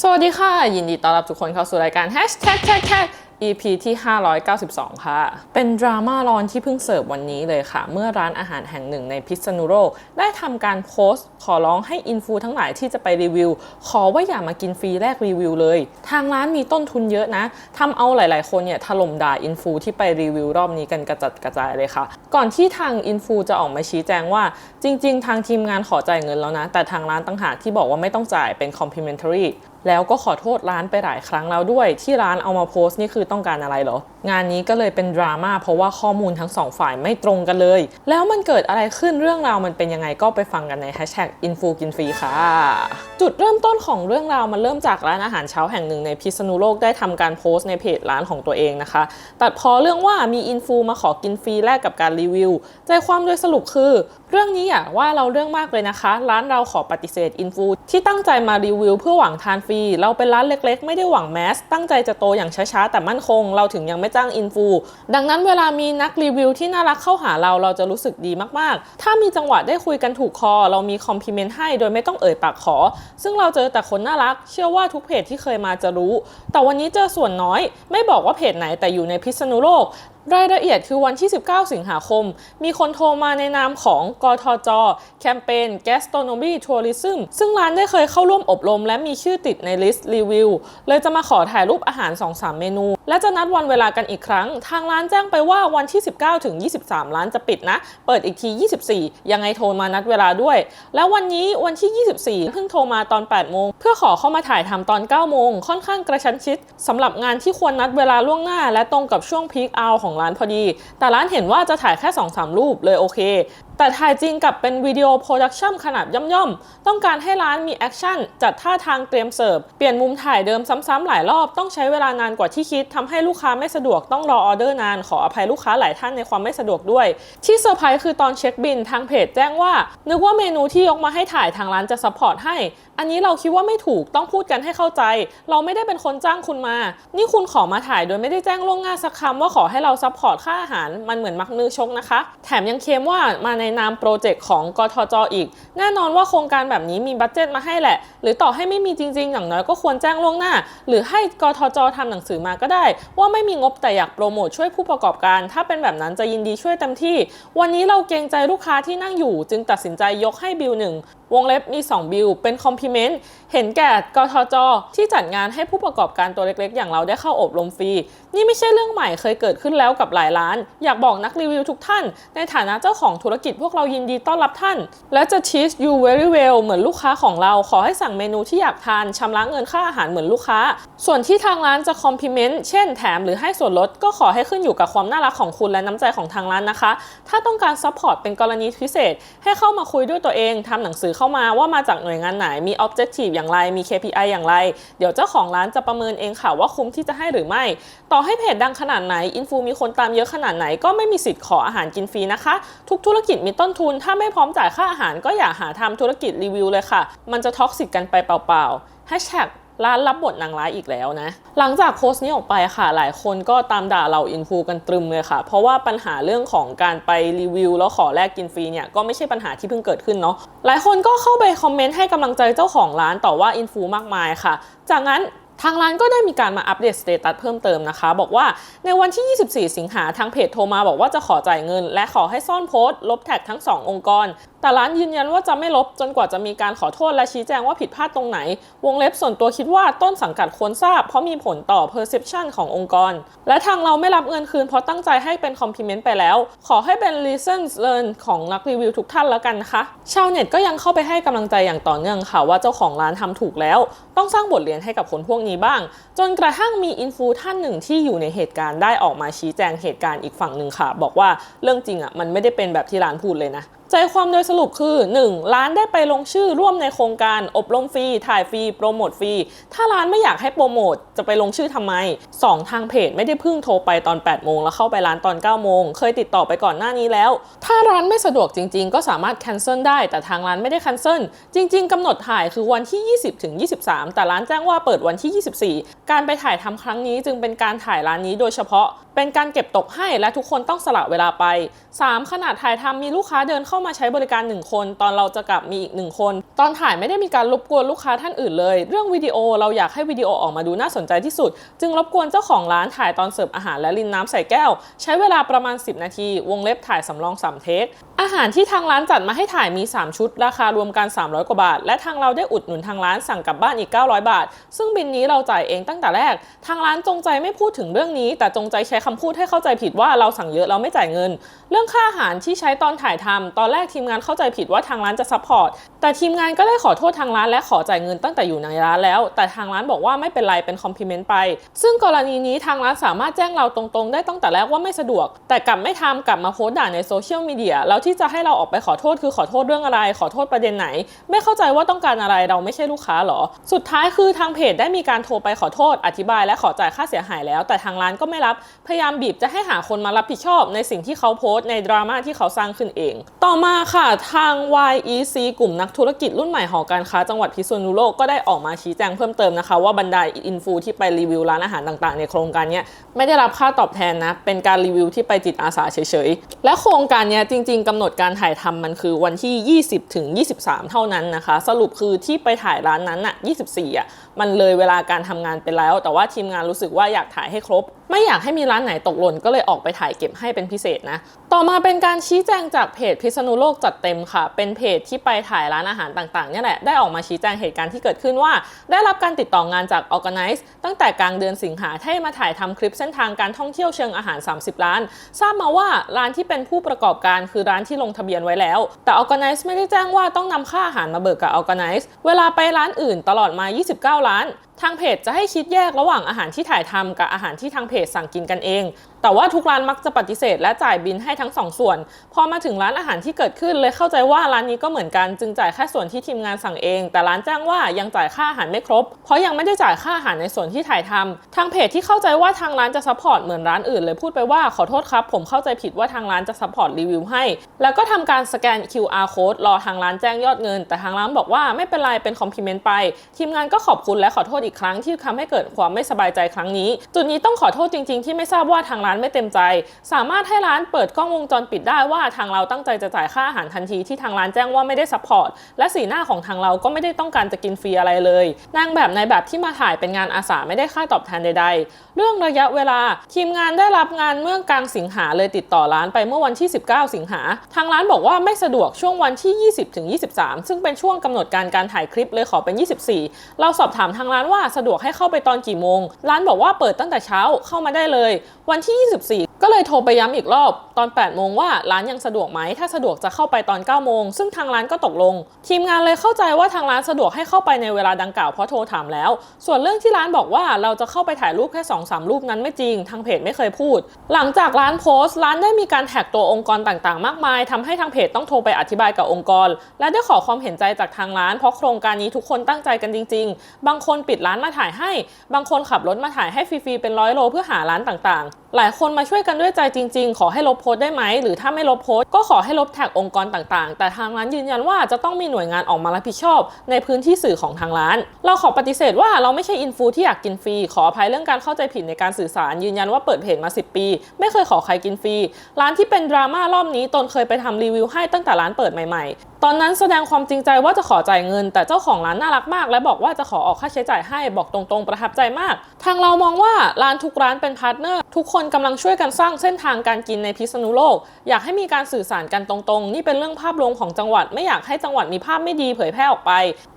สวัสดีค่ะ ยินดีต้อนรับทุกคนเข้าสู่รายการ Hashtag Tag Tag EP ที่ 592 ค่ะ เป็นดราม่าร้อนที่เพิ่งเสิร์ฟวันนี้เลยค่ะ เมื่อร้านอาหารแห่งหนึ่งในพิษณุโลกได้ทำการโพสต์ ขอร้องให้อินฟูทั้งหลายที่จะไปรีวิว ขอว่าอย่ามากินฟรีแลกรีวิวเลย ทางร้านมีต้นทุนเยอะนะทำเอาหลาย ๆ คนเนี่ยถล่มด่าอินฟูที่ไปรีวิวรอบนี้กันกระจัดกระจายเลยค่ะ ก่อนที่ทางอินฟูจะออกมาชี้แจงว่า จริง ๆ ทางทีมงานขอจ่ายเงินแล้วนะ แต่ทางร้านตั้งหากที่บอกว่าไม่ต้องจ่ายเป็น complimentary แล้วก็ขอโทษร้านไปหลายครั้งแล้วด้วย ที่ร้านเอามาโพสต์นี่คือต้องการอะไรเหรอ งานนี้ก็เลยเป็นดราม่าเพราะว่าข้อมูลทั้งสองฝ่ายไม่ตรงกันเลย แล้วมันเกิดอะไรขึ้นเรื่องราวมันเป็นยังไงก็ไปฟังกันในแฮชแท็กอินฟูกินฟรีค่ะ จุดเริ่มต้นของเรื่องราวมันเริ่มจากร้านอาหารเช้าแห่งหนึ่งในพิษณุโลกได้ทำการโพสต์ในเพจร้านของตัวเองนะคะ ตัดพอเรื่องว่ามีอินฟูมาขอกินฟรีแลกกับการรีวิว ใจความโดยสรุปคือ เรื่องนี้อย่าว่าเราเรื่องมากเลยนะคะ ร้านเราขอปฏิเสธอินฟูที่ตั้งใจมารีวิว เพื่อหวังทานฟรี เราเป็นร้านเล็ก ๆ ไม่ได้หวังแมสตั้งใจจะโตอย่างช้าๆแต่มั่นคง เราถึงยังไม่จ้างอินฟูดังนั้นเวลามีนักรีวิวที่น่ารักเข้าหาเราเราจะรู้สึกดีมากๆ ถ้ามีจังหวะได้คุยกันถูกคอ เรามีคอมพลีเมนต์ให้โดยไม่ต้องเอ่ยปากขอ ซึ่งเราเจอแต่คนน่ารัก เชื่อว่าทุกเพจที่เคยมาจะรู้ แต่วันนี้เจอส่วนน้อย ไม่บอกว่าเพจไหนแต่อยู่ในพิษณุโลก รายละเอียดคือวันที่ 19 สิงหาคม มีคนโทรมาในนามของกทจ แคมเปญ Gastronomy Tourism ซึ่งร้านได้เคยเข้าร่วมอบรม และมีชื่อติดในลิสต์รีวิว เลยจะมาขอถ่ายรูปอาหาร 2-3 เมนู และจะนัดวันเวลากันอีกครั้ง ทางร้านแจ้งไปว่าวันที่ 19 ถึง 23 ร้านจะปิดนะ เปิดอีกที 24 ยังไงโทรมานัดเวลาด้วย แล้ววันนี้วันที่ 24 เพิ่งโทรมาตอน 8 โมง เพื่อขอเข้ามาถ่ายทำตอน 9 โมง ค่อนข้างกระชั้นชิดสำหรับงานที่ควรนัดเวลาล่วงหน้า และตรงกับช่วงพีคเอาของร้านพอดี แต่ร้านเห็นว่าจะถ่ายแค่2-3รูปเลยโอเคแต่ถ่ายจริงกับเป็นวิดีโอโปรดักชั่นขนาดย่อมๆ ต้องการให้ร้านมีแอคชั่น จัดท่าทางเตรียมเสิร์ฟ เปลี่ยนมุมถ่ายเดิมซ้ำๆหลายรอบต้องใช้เวลานานกว่าที่คิดทำให้ลูกค้าไม่สะดวกต้องรอออเดอร์นาน ขออภัยลูกค้าหลายท่านในความไม่สะดวกด้วย ที่เซอร์ไพรส์คือตอนเช็คบินทางเพจแจ้งว่า นึกว่าเมนูที่ยกมาให้ถ่ายทางร้านจะซัพพอร์ตให้ อันนี้เราคิดว่าไม่ถูกต้องพูดกันให้เข้าใจ เราไม่ได้เป็นคนจ้างคุณมา นี่คุณขอมาถ่ายโดยไม่ได้แจ้งล่วงหน้าสักคำว่าขอให้เราซัพพอร์ตค่าอาหารมันเหมือนมักมือชกนะคะ แถมยังเคมว่ามาในในนามโปรเจกต์ของกทจอีก แน่นอนว่าโครงการแบบนี้มีบัตเจ็ตมาให้แหละ หรือต่อให้ไม่มีจริง ๆ อย่างน้อยก็ควรแจ้งล่วงหน้า หรือให้กทจทำหนังสือมาก็ได้ ว่าไม่มีงบแต่อยากโปรโมทช่วยผู้ประกอบการ ถ้าเป็นแบบนั้นจะยินดีช่วยเต็มที่ วันนี้เราเกรงใจลูกค้าที่นั่งอยู่ จึงตัดสินใจยกให้บิลหนึ่ง วงเล็บมี 2 บิล เป็นคอมพลีเมนต์ เห็นแก่กทจ ที่จัดงานให้ผู้ประกอบการตัวเล็กๆ อย่างเราได้เข้าอบรมฟรี นี่ไม่ใช่เรื่องใหม่เคยเกิดขึ้นแล้วกับหลายร้าน อยากบอกนักรีวิวทุกท่าน ในฐานะเจ้าของธุรกิจพวกเรายินดีต้อนรับท่าน และจะ treat you very well เหมือนลูกค้าของเรา ขอให้สั่งเมนูที่อยากทานชำระเงินค่าอาหารเหมือนลูกค้า ส่วนที่ทางร้านจะคอมพลีเมนต์ เช่น แถมหรือให้ส่วนลด ก็ขอให้ขึ้นอยู่กับความน่ารักของคุณและน้ำใจของทางร้านนะคะ ถ้าต้องการซัพพอร์ตเป็นกรณีพิเศษ ให้เข้ามาคุยด้วยตัวเองทำหนังสือเข้ามาว่ามาจากหน่วยงานไหนมี objective อย่างไรมี KPI อย่างไร เดี๋ยวเจ้าของร้านจะประเมินเองค่ะว่าคุ้มที่จะให้หรือไม่ ต่อให้เพจดังขนาดไหนอินฟูมีคนตามเยอะขนาดไหนก็ไม่มีสิทธิ์ขออาหารกินฟรีนะคะ ทุกธุรกิจมีต้นทุน ถ้าไม่พร้อมจ่ายค่าอาหารก็อย่าหาทำธุรกิจรีวิวเลยค่ะ มันจะท็อกซิกกันไปเปล่าๆ Hashtag ร้านรับบทนางร้ายอีกแล้วนะ หลังจากโพสต์นี้ออกไปค่ะ หลายคนก็ตามด่าเราอินฟูกันตรึมเลยค่ะ เพราะว่าปัญหาเรื่องของการไปรีวิวแล้วขอแลกกินฟรีเนี่ย ก็ไม่ใช่ปัญหาที่เพิ่งเกิดขึ้นเนาะ หลายคนก็เข้าไปคอมเมนต์ให้กำลังใจเจ้าของร้านต่อว่าอินฟูมากมายค่ะ จากนั้นทางร้านก็ได้มีการมาอัปเดตสเตตัสเพิ่มเติมนะคะ บอกว่าในวันที่ 24 สิงหาทางเพจโทรมาบอกว่าจะขอจ่ายเงิน และขอให้ซ่อนโพสต์ลบแท็กทั้ง 2 องค์กร แต่ร้านยืนยันว่าจะไม่ลบจนกว่าจะมีการขอโทษและชี้แจงว่าผิดพลาดตรงไหน วงเล็บส่วนตัวคิดว่าต้นสังกัดควรทราบ เพราะมีผลต่อ perception ขององค์กร และทางเราไม่รับเงินคืนเพราะตั้งใจให้เป็น compliment ไปแล้ว ขอให้เป็น lessons learn ของนักรีวิวทุกท่านแล้วกันนะคะชาวเน็ตก็ยังเข้าไปให้กำลังใจอย่างต่อเนื่องค่ะว่าเจ้าของร้านทำถูกแล้ว ต้องสร้างบทเรียนให้กับคนพวกนี้บ้าง จนกระทั่งมีอินฟูท่านหนึ่งที่อยู่ในเหตุการณ์ได้ออกมาชี้แจงเหตุการณ์อีกฝั่งหนึ่งค่ะ บอกว่าเรื่องจริงอะมันไม่ได้เป็นแบบที่ร้านพูดเลยนะใจความโดยสรุปคือ 1. ร้านได้ไปลงชื่อร่วมในโครงการอบรมฟรี ถ่ายฟรี โปรโมทฟรี ถ้าร้านไม่อยากให้โปรโมทจะไปลงชื่อทำไม 2. ทางเพจไม่ได้เพิ่งโทรไปตอน 8 โมง แล้วเข้าไปร้านตอน 9 โมง เคยติดต่อไปก่อนหน้านี้แล้ว ถ้าร้านไม่สะดวกจริง ๆ ก็สามารถ cancel ได้ แต่ทางร้านไม่ได้ cancel จริง ๆกำหนดถ่ายคือวันที่ 20ถึง23 แต่ร้านแจ้งว่าเปิดวันที่ 24 การไปถ่ายทำครั้งนี้จึงเป็นการถ่ายร้านนี้โดยเฉพาะ เป็นการเก็บตกให้และทุกคนต้องสละเวลาไป 3. ขนาดถ่ายทำมีลูกค้าเดินเข้ามาใช้บริการ 1 คน ตอนเราจะกลับมีอีก 1 คน ตอนถ่ายไม่ได้มีการรบกวนลูกค้าท่านอื่นเลย เรื่องวิดีโอเราอยากให้วิดีโอออกมาดูน่าสนใจที่สุด จึงรบกวนเจ้าของร้านถ่ายตอนเสิร์ฟอาหารและรินน้ำใส่แก้ว ใช้เวลาประมาณ 10 นาที วงเล็บถ่ายสำรอง3เทคอาหารที่ทางร้านจัดมาให้ถ่ายมี 3 ชุด ราคารวมกัน 300 กว่าบาท และทางเราได้อุดหนุนทางร้านสั่งกลับบ้านอีก 900 บาท ซึ่งบินนี้เราจ่ายเองตั้งแต่แรก ทางร้านจงใจไม่พูดถึงเรื่องนี้ แต่จงใจใช้คำพูดให้เข้าใจผิดว่าเราสั่งเยอะเราไม่จ่ายเงิน เรื่องค่าอาหารที่ใช้ตอนถ่ายทำตอนแรกทีมงานเข้าใจผิดว่าทางร้านจะซัพพอร์ตแต่ทีมงานก็ได้ขอโทษทางร้านและขอจ่ายเงินตั้งแต่อยู่ในร้านแล้ว แต่ทางร้านบอกว่าไม่เป็นไรเป็นคอมพลีเมนต์ไป ซึ่งกรณีนี้ทางร้านสามารถแจ้งเราตรงๆ ได้ตั้งแต่แรกว่าไม่สะดวก แต่กลับไม่ทำกลับมาโพสต์ด่าในโซเชียลมีเดียแล้วที่จะให้เราออกไปขอโทษคือขอโทษเรื่องอะไร ขอโทษประเด็นไหน ไม่เข้าใจว่าต้องการอะไรเราไม่ใช่ลูกค้าหรอ สุดท้ายคือทางเพจได้มีการโทรไปขอโทษอธิบายและขอจ่ายค่าเสียหายแล้ว แต่ทางร้านก็ไม่รับพยายามบีบจะให้หาคนมารับผิดชอบในสิ่งที่เขาโพสต์ในดราม่าที่เขาสร้างขึ้นเอง ต่อมาค่ะทาง YEC กลุ่มนักธุรกิจรุ่นใหม่หอการค้าจังหวัดพิษณุโลกก็ได้ออกมาชี้แจงเพิ่มเติมนะคะว่าบรรดาอินฟูที่ไปรีวิวร้านอาหารต่างๆ ในโครงการนี้ไม่ได้รับค่าตอบแทนนะ เป็นการรีวิวที่ไปจิตอาสาเฉยๆ และโครงการนี้จริง ๆกำหนดการถ่ายทำมันคือวันที่ 20 ถึง 23 เท่านั้นนะคะ สรุปคือที่ไปถ่ายร้านนั้นอะ24อะ มันเลยเวลาการทำงานไปแล้ว แต่ว่าทีมงานรู้สึกว่าอยากถ่ายให้ครบ ไม่อยากให้มีร้านไหนตกหล่นก็เลยออกไปถ่ายเก็บให้เป็นพิเศษนะ ต่อมาเป็นการชี้แจงจากเพจพิษณุโลกจัดเต็มค่ะ เป็นเพจที่ไปถ่ายร้านอาหารต่างๆเนี่ยแหละได้ออกมาชี้แจงเหตุการณ์ที่เกิดขึ้นว่า ได้รับการติดต่องานจาก Organize ตั้งแต่กลางเดือนสิงหาให้มาถ่ายทำคลิปเส้นทางการท่องเที่ยวเชิงอาหาร 30ล้าน ทราบมาว่าร้านที่เป็นผู้ประกอบการคือร้านที่ลงทะเบียนไว้แล้ว แต่ Organize ไม่ได้แจ้งว่าต้องนำค่าอาหารมาเบิกกับ Organize เวลาไปร้านอื่นตลอดมา 29ร้านทางเพจจะให้คิดแยกระหว่างอาหารที่ถ่ายทำกับอาหารที่ทางเพจสั่งกินกันเอง แต่ว่าทุกร้านมักจะปฏิเสธและจ่ายบินให้ทั้งสองส่วน พอมาถึงร้านอาหารที่เกิดขึ้นเลยเข้าใจว่าร้านนี้ก็เหมือนกันจึงจ่ายแค่ส่วนที่ทีมงานสั่งเอง แต่ร้านแจ้งว่ายังจ่ายค่าอาหารไม่ครบ เพราะยังไม่ได้จ่ายค่าอาหารในส่วนที่ถ่ายทำทางเพจที่เข้าใจว่าทางร้านจะซัพพอร์ตเหมือนร้านอื่นเลยพูดไปว่าขอโทษครับผมเข้าใจผิดว่าทางร้านจะซัพพอร์ตรีวิวให้ แล้วก็ทำการสแกน QR code รอทางร้านแจ้งยอดเงิน แต่ทางร้านบอกว่าไม่เป็นไรเป็นคอมพลีเมนต์ไป ทีมงานก็ขอบคุณและขอโทษอีกครั้งที่ทำให้เกิดความไม่สบายใจครั้งนี้ จุดนี้ต้องขอโทษจริง ๆ ที่ไม่ทราบว่าทางร้านไม่เต็มใจ สามารถให้ร้านเปิดกล้องวงจรปิดได้ว่าทางเราตั้งใจจะจ่ายค่าอาหารทันทีที่ทางร้านแจ้งว่าไม่ได้ซัพพอร์ตและสีหน้าของทางเราก็ไม่ได้ต้องการจะกินฟรีอะไรเลยนางแบบในแบบที่มาถ่ายเป็นงานอาสาไม่ได้ค่าตอบแทนใด ๆ เรื่องระยะเวลาทีมงานได้รับงานเมื่อกลางสิงหาเลยติดต่อร้านไปเมื่อวันที่ 19 สิงหา ทางร้านบอกว่าไม่สะดวกช่วงวันที่ 20ถึง23 ซึ่งเป็นช่วงกำหนดการการถ่ายคลิปเลยขอเป็น 24 เราสอบถามทางร้านว่าสะดวกให้เข้าไปตอนกี่โมง ร้านบอกว่าเปิดตั้งแต่เช้าเข้ามาได้เลย วันที่ 24ก็เลยโทรไปย้ำอีกรอบตอน 8 โมงว่าร้านยังสะดวกไหม ถ้าสะดวกจะเข้าไปตอน 9 โมง ซึ่งทางร้านก็ตกลง ทีมงานเลยเข้าใจว่าทางร้านสะดวกให้เข้าไปในเวลาดังกล่าวเพราะโทรถามแล้ว ส่วนเรื่องที่ร้านบอกว่าเราจะเข้าไปถ่ายรูปแค่ 2-3 รูปนั้นไม่จริง ทางเพจไม่เคยพูด หลังจากร้านโพสต์ ร้านได้มีการแท็กตัวองค์กรต่างๆ มากมายทำให้ทางเพจต้องโทรไปอธิบายกับองค์กร และได้ขอความเห็นใจจากทางร้านเพราะโครงการนี้ทุกคนตั้งใจกันจริง ๆ บางคนปิดร้านมาถ่ายให้ บางคนขับรถมาถ่ายให้ฟรีๆเป็นร้อยโลเพื่อหาร้านต่างๆ หลายคนมาช่วยกันด้วยใจจริง ๆ ขอให้ลบโพสต์ได้ไหม หรือถ้าไม่ลบโพสต์ก็ขอให้ลบแท็กองค์กรต่างๆ แต่ทางร้านยืนยันว่าจะต้องมีหน่วยงานออกมารับผิดชอบ ในพื้นที่สื่อของทางร้าน เราขอปฏิเสธว่าเราไม่ใช่อินฟูที่อยากกินฟรีขออภัยเรื่องการเข้าใจผิดในการสื่อสารยืนยันว่าเปิดเพจมา 10 ปี ไม่เคยขอใครกินฟรีร้านที่เป็นดราม่ารอบนี้ตนเคยไปทำรีวิวให้ตั้งแต่ร้านเปิดใหม่ๆ ตอนนั้นแสดงความจริงใจว่าจะขอจ่ายเงิน แต่เจ้าของร้านน่ารักมาก และบอกว่าจะขอออกค่าใช้จ่ายให้บอกตรงๆ ประทับใจมาก ทางเรามองว่าร้านทุกร้านเป็นพาร์ทเนอร์ ทุกคนกำลังช่วยกันสร้างเส้นทางการกินในพิษณุโลก อยากให้มีการสื่อสารกันตรงๆ นี่เป็นเรื่องภาพรวมของจังหวัด ไม่อยากให้จังหวัดมีภาพไม่ดีเผยแพร่ออกไป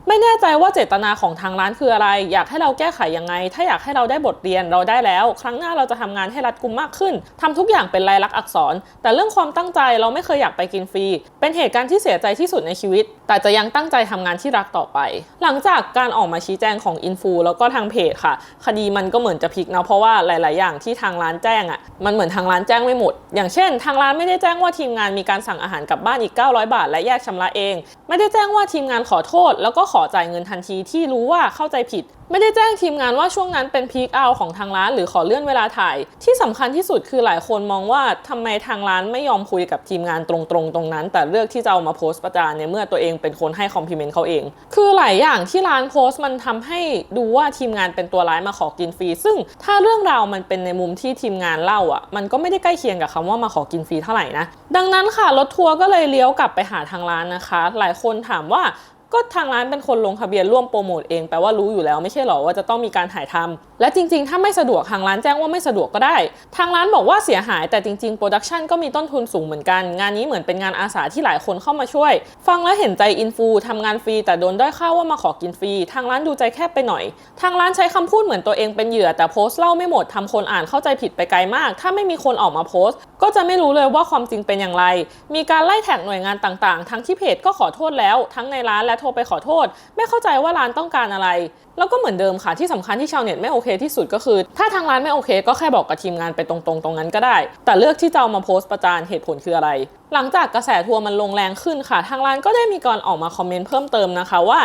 ไม่แน่ใจว่าเจตนาของทางร้านคืออะไร อยากให้เราแก้ไขยังไง ถ้าอยากให้เราได้บทเรียนเราได้แล้ว ครั้งหน้าเราจะทำงานให้รัดกุมมากขึ้นทำทุกอย่างเป็นลายลักษณ์อักษร แต่เรื่องความตั้งใจเราไม่เคยอยากไปกินฟรี เป็นเหตุการณ์ที่เสียใจที่สุดในชีวิต แต่จะยังตั้งใจทำงานที่รักต่อไป หลังจากการออกมาชี้แจงของอินฟูแล้วก็ทางเพจค่ะ คดีมันก็เหมือนจะพลิกนะเพราะว่าหลาย ๆ อย่างที่ทางร้านแจ้งอะ่ะมันเหมือนทางร้านแจ้งไม่หมด อย่างเช่น ทางร้านไม่ได้แจ้งว่าทีมงานมีการสั่งอาหารกลับบ้านอีก 900 บาท และแยกชำระเอง ไม่ได้แจ้งว่าทีมงานขอโทษ แล้วก็ขอจ่ายเงินทันทีที่รู้ว่าเข้าใจผิด ไม่ได้แจ้งทีมงานว่าช่วงนั้นเป็นพีคเอาของทางร้านหรือขอเลื่อนเวลาถ่าย ที่สำคัญที่สุดคือหลายคนมองว่าทำไมทางร้านไม่ยอมคุยกับทีมงานตรงๆตรงนั้น แต่เลือกที่จะเอามาโพสต์ประจานเนี่ยเมื่อตัวเองเป็นคนให้คอมพลีเมนต์เขาเอง คือหลายอย่างที่ร้านโพสต์มันทำให้ดูว่าทีมงานเป็นตัวร้ายมาขอกินฟรี ซึ่งถ้าเรื่องราวมันเป็นในมุมที่ทีมงานเล่าอะ มันก็ไม่ได้ใกล้เคียงกับคำว่ามาขอกินฟรีเท่าไหร่นะดังนั้นค่ะรถทัวร์ก็เลยเลี้ยวกลับไปหาทางร้านนะคะ หลายคนถามว่า ก็ทางร้านเป็นคนลงทะเบียนร่วมโปรโมทเองแปลว่ารู้อยู่แล้วไม่ใช่หรอว่าจะต้องมีการถ่ายทำ และจริงๆ ถ้าไม่สะดวกทางร้านแจ้งว่าไม่สะดวกก็ได้ ทางร้านบอกว่าเสียหายแต่จริงๆ โปรดักชันก็มีต้นทุนสูงเหมือนกัน งานนี้เหมือนเป็นงานอาสาที่หลายคนเข้ามาช่วย ฟังแล้วเห็นใจอินฟูทำงานฟรีแต่โดนด้อยค่าว่ามาขอกินฟรี ทางร้านดูใจแคบไปหน่อย ทางร้านใช้คำพูดเหมือนตัวเองเป็นเหยื่อแต่โพสต์เล่าไม่หมดทำคนอ่านเข้าใจผิดไปไกลมาก ถ้าไม่มีคนออกมาโพสต์ ก็จะไม่รู้เลยว่าความจริงเป็นอย่างไร มีการไล่แท็กหน่วยงานต่างๆ ทั้งที่เพจก็ขอโทษแล้ว ทั้งในร้านและโทรไปขอโทษ ไม่เข้าใจว่าร้านต้องการอะไร แล้วก็เหมือนเดิมค่ะที่สำคัญที่ชาวเน็ตไม่โอเคที่สุดก็คือ ถ้าทางร้านไม่โอเค ก็แค่บอกกับทีมงานไปตรงๆ ตรงนั้นก็ได้ แต่เลือกที่จะเอามาโพสต์ประจานเหตุผลคืออะไรหลังจากกระแสทัวร์มันลงแรงขึ้นค่ะ ทางร้านก็ได้มีการออกมาคอมเมนต์เพิ่มเติมนะคะว่า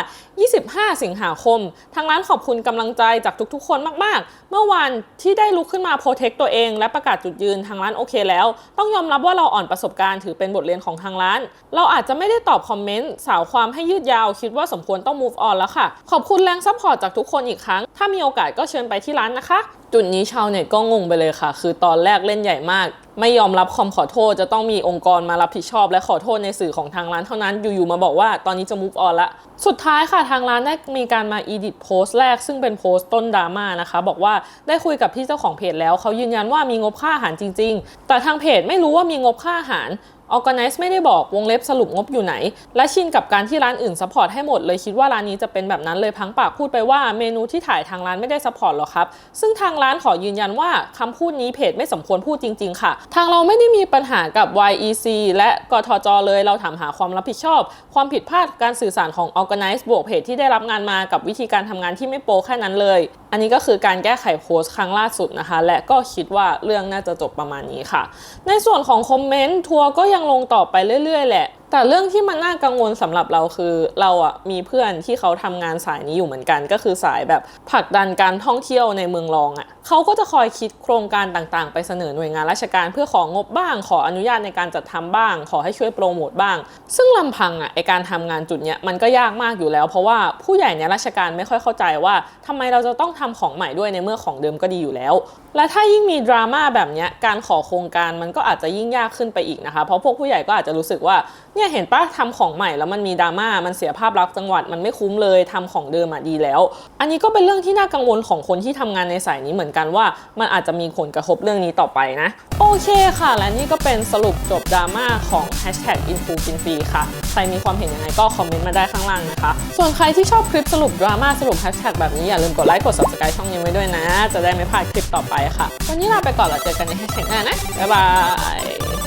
25 สิงหาคม ทางร้านขอบคุณกำลังใจจากทุกๆ คนมากๆ เมื่อวานที่ได้ลุกขึ้นมาโปรเทคตัวเอง และประกาศจุดยืนทางร้านโอเคแล้ว ต้องยอมรับว่าเราอ่อนประสบการณ์ถือเป็นบทเรียนของทางร้าน เราอาจจะไม่ได้ตอบคอมเมนต์สาวความให้ยืดยาวคิดว่าสมควรต้อง move on แล้วค่ะ ขอบคุณแรงซัพพอร์ตจากทุกคนอีกครั้ง ถ้ามีโอกาสก็เชิญไปที่ร้านนะคะ จุดนี้ชาวเน็ตก็งงไปเลยค่ะ คือตอนแรกเล่นใหญ่มาก ไม่ยอมรับคำขอโทษจะต้องมีองค์กรมารับผิดชอบ และขอโทษในสื่อของทางร้านเท่านั้นอยู่ๆมาบอกว่าตอนนี้จะ move on ละ สุดท้ายค่ะทางร้านได้มีการมา edit โพสต์แรกซึ่งเป็นโพสต์ต้นดราม่านะคะ บอกว่าได้คุยกับพี่เจ้าของเพจแล้ว เขายืนยันว่ามีงบค่าอาหารจริง ๆ แต่ทางเพจไม่รู้ว่ามีงบค่าอาหาร Organize ไม่ได้บอกวงเล็บสรุปงบอยู่ไหน และชินกับการที่ร้านอื่นซัพพอร์ตให้หมดเลยคิดว่าร้านนี้จะเป็นแบบนั้นเลยพังปากพูดไปว่าเมนูที่ถ่ายทางร้านไม่ได้ซัพพอร์ตหรอกครับ ซึ่งทางร้านขอยืนยันว่าคำพูดนี้เพจไม่สมควรพูดจริง ๆ ค่ะ ทางเราไม่ได้มีปัญหากับ YEC และกทจเลยเราถามหาความรับผิดชอบ ความผิดพลาดการสื่อสารของ Organize บวกเพจที่ได้รับงานมากับวิธีการทำงานที่ไม่โปรแค่นั้นเลย อันนี้ก็คือการแก้ไขโพสต์ครั้งล่าสุดนะคะ และก็คิดว่าเรื่องน่าจะจบประมาณนี้ค่ะ ในส่วนของคอมเมนต์ทัวร์ก็ยังลงต่อไปเรื่อยๆ แหละ แต่เรื่องที่มันน่ากังวลสำหรับเราคือ เราอะมีเพื่อนที่เขาทำงานสายนี้อยู่เหมือนกัน ก็คือสายแบบผลักดันการท่องเที่ยวในเมืองรองอะเขาก็จะคอยคิดโครงการต่างๆ ไปเสนอหน่วยงานราชการเพื่อของบบ้าง ขออนุญาตในการจัดทำบ้าง ขอให้ช่วยโปรโมทบ้าง ซึ่งลำพังอะไอการทำงานจุดเนี้ยมันก็ยากมากอยู่แล้ว เพราะว่าผู้ใหญ่ในราชการไม่ค่อยเข้าใจว่าทำไมเราจะต้องทำของใหม่ด้วยในเมื่อของเดิมก็ดีอยู่แล้ว และถ้ายิ่งมีดราม่าแบบนี้การขอโครงการมันก็อาจจะยิ่งยากขึ้นไปอีกนะคะ เพราะพวกผู้ใหญ่ก็อาจจะรู้สึกว่าเนี่ยเห็นปะทำของใหม่แล้วมันมีดราม่ามันเสียภาพลักษณ์จังหวัดมันไม่คุ้มเลยทำของเดิมอะดีแล้ว อันนี้ก็เป็นเรื่องที่น่ากังวลของคนที่ทำงานในสายนี้เหมือนกันว่า มันอาจจะมีผลกระทบเรื่องนี้ต่อไปนะ โอเคค่ะ และนี่ก็เป็นสรุปจบดราม่าของ hashtag i n f o g i n f r e ค่ะใครมีความเห็นยังไงก็คอมเมนต์มาได้ข้างล่างนะคะ ส่วนใครที่ชอบคลิปสรุปดราม่าสรุปแฮชแท็กแบบนี้อย่าลืมกดไลค์กด subscribe ช่องนี้ไว้ด้วยนะ จะได้ไม่พลาดคลิปต่อไปค่ะ วันนี้ลาไปก่อนแล้วเจอกันในแฮชแท็กหน้านะบ๊ายบาย